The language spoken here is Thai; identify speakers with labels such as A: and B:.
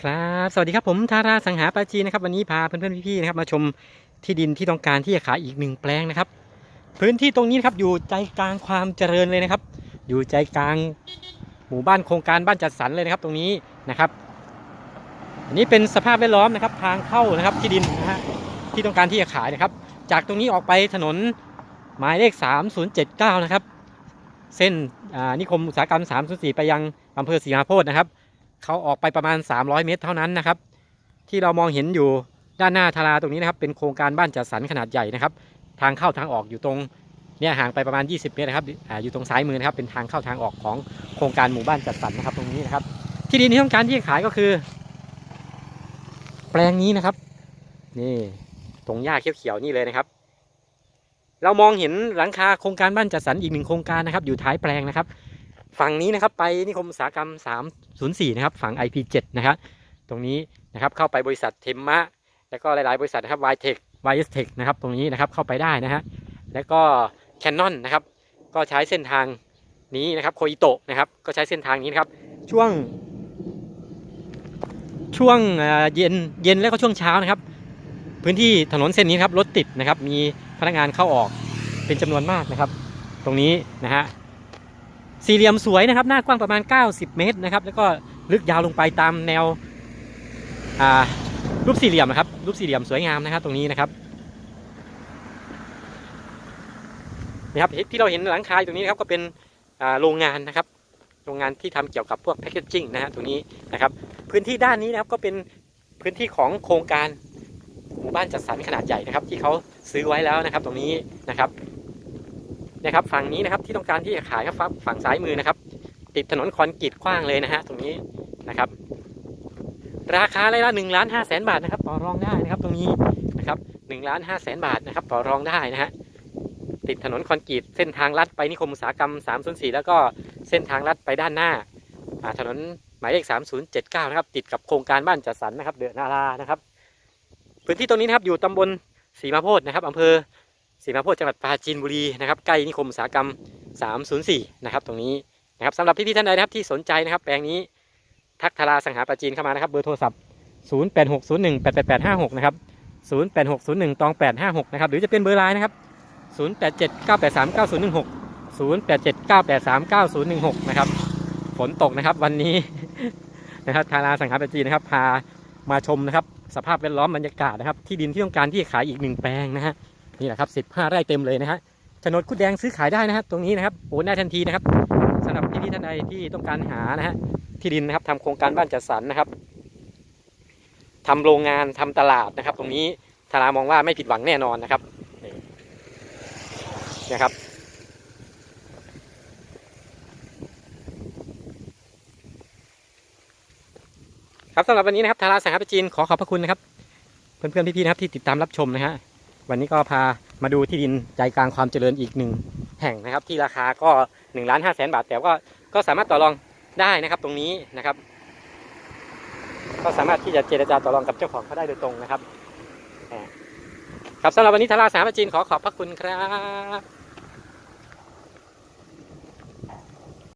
A: ครับสวัสดีครับผมธาราสังหาปาจีนะครับวันนี้พาเพื่อนๆพี่ๆนะครับมาชมที่ดินที่ต้องการที่จะขายอีกหนึ่งแปลงนะครับ พื้นที่ตรงนี้นครับอยู่ใจกลางความเจริญเลยนะครับ อยู่ใจกลางหมู่บ้านโครงการบ้านจัดสรรเลยนะครับตรงนี้นะครับอันนี้เป็นสภาพแวดล้อมนะครับทางเข้านะครับที่ดินนะฮะที่ต้องการที่จะขายนะครับ จากตรงนี้ออกไปถนนหมายเลข 3079 นะครับ เส้นนิคมอุตสาหกรรม 304 ไปยังอำเภอศรีมาโพธินะครับ เขาออกไปประมาณ 300 เมตรเท่านั้นนะครับ ที่เรามองเห็นอยู่ด้านหน้าทาราตรงนี้นะครับ เป็นโครงการบ้านจัดสรรขนาดใหญ่นะครับ ทางเข้าทางออกอยู่ตรงเนี่ยห่างไปประมาณ 20 เมตรนะครับออยู่ตรงซ้ายมือนะครับ เป็นทางเข้าทางออกของโครงการหมู่บ้านจัดสรรนะครับ ตรงนี้นะครับ ที่ดินที่ต้องการที่จะขายก็คือ แปลงนี้นะครับ นี่ตรงหญ้าเขียวๆนี่เลยนะครับ เรามองเห็นหลังคาโครงการบ้านจัดสรรอีกหนึ่งโครงการนะครับ อยู่ท้ายแปลงนะครับ ฝั่งนี้นะครับไปนิคมอุตสาหกรรม 304 นะครับฝั่ง IP7 นะครับตรงนี้นะครับเข้าไปบริษัทเทมมะแล้วก็หลาย ๆ บริษัทนะครับ YTech YSTech นะครับตรงนี้นะครับเข้าไปได้นะฮะแล้วก็ Canon นะครับก็ใช้เส้นทางนี้นะครับโคอิโตะนะครับก็ใช้เส้นทางนี้นะครับช่วง ช่วงเย็นเย็นแล้วก็ช่วงเช้านะครับ พื้นที่ถนนเส้นนี้นครับรถติดนะครับมีพนักงานเข้าออกเป็นจำนวนมากนะครับ ตรงนี้นะฮะ สี่เหลี่ยมสวยนะครับ หน้ากว้างประมาณ 90 เมตรนะครับ แล้วก็ลึกยาวลงไปตามแนวรูปสี่เหลี่ยมนะครับ รูปสี่เหลี่ยมสวยงามนะครับ ตรงนี้นะครับนะครับที่เราเห็นหลังคาตรงนี้นะครับก็เป็นโรงงานนะครับ โรงงานที่ทำเกี่ยวกับพวกแพคเกจจิ้งนะฮะตรงนี้นะครับ พื้นที่ด้านนี้นะครับก็เป็นพื้นที่ของโครงการหมู่บ้านจัดสรรขนาดใหญ่นะครับ ที่เขาซื้อไว้แล้วนะครับ ตรงนี้นะครับ นะครับฝั่งนี้นะครับที่ต้องการที่จะขายครับฝั่งซ้ายมือนะครับ ติดถนนคอนกรีตกว้างเลยนะฮะตรงนี้นะครับ ราคาไรละหนึ่งล้านห้าแสนบาทนะครับ ต่อรองได้นะครับตรงนี้นะครับหนึ่งล้านห้าแสนบาทนะครับ ต่อรองได้นะฮะติดถนนคอนกรีตเส้นทางลัดไปนิคมอุตสาหกรรม304แล้วก็เส้นทางลัดไปด้านหน้าถนนหมายเลข 3079 นะครับ ติดกับโครงการบ้านจัดสรรนะครับ เดือะนารานะครับ พื้นที่ตรงนี้นะครับอยู่ตำบลศรีมาโพธิ์นะครับอำเภอ ศรีมาโพธิ์จังหวัดปราจีนบุรีนะครับใกล้นิคมอุตสาหกรรม 304 นะครับตรงนี้นะครับสำหรับพี่ๆท่านใดนะครับที่สนใจนะครับ แปลงนี้ทักทาราสังหาปราจีนเข้ามานะครับเบอร์โทรศัพท์ 0860188856 นะครับ 0860ตอง856 นะครับหรือจะเป็นเบอร์ไลน์นะครับ 0879839016 0879839016 นะครับฝนตกนะครับวันนี้นะครับทาราสังหาปราจีนนะครับพามาชมนะครับสภาพแวดล้อมบรรยากาศนะครับที่ดินที่ต้องการที่จะขายอีกหนึ่งแปลงนะฮะ นี่แหละครับ 15 ไร่เต็มเลยนะฮะโฉนดคุดแดงซื้อขายได้นะฮะตรงนี้นะครับโอนได้ทันทีนะครับสำหรับพี่ๆท่านใดที่ต้องการหานะฮะที่ดินนะครับทำโครงการบ้านจัดสรรนะครับทำโรงงานทำตลาดนะครับ ตรงนี้ธารามองว่าไม่ผิดหวังแน่นอนนะครับนี่นะครับครับสำหรับวันนี้นะครับทาราสังหาปจีนขอขอบพระคุณนะครับ เพื่อนๆพี่ๆนะครับที่ติดตามรับชมนะฮะ วันนี้ก็พามาดูที่ดินใจกลางความเจริญอีกหนึ่งแห่งนะครับ ที่ราคาก็1นึ่งล้านห้าแสนบาท แต่ก็ก็สามารถต่อรองได้นะครับตรงนี้นะครับ ก็สามารถที่จะเจรจาต่อรองกับเจ้าของเขาได้โดยตรงนะครับ ครับสำหรับวันนี้ทาราสามจีนขอขอบพระคุณครับ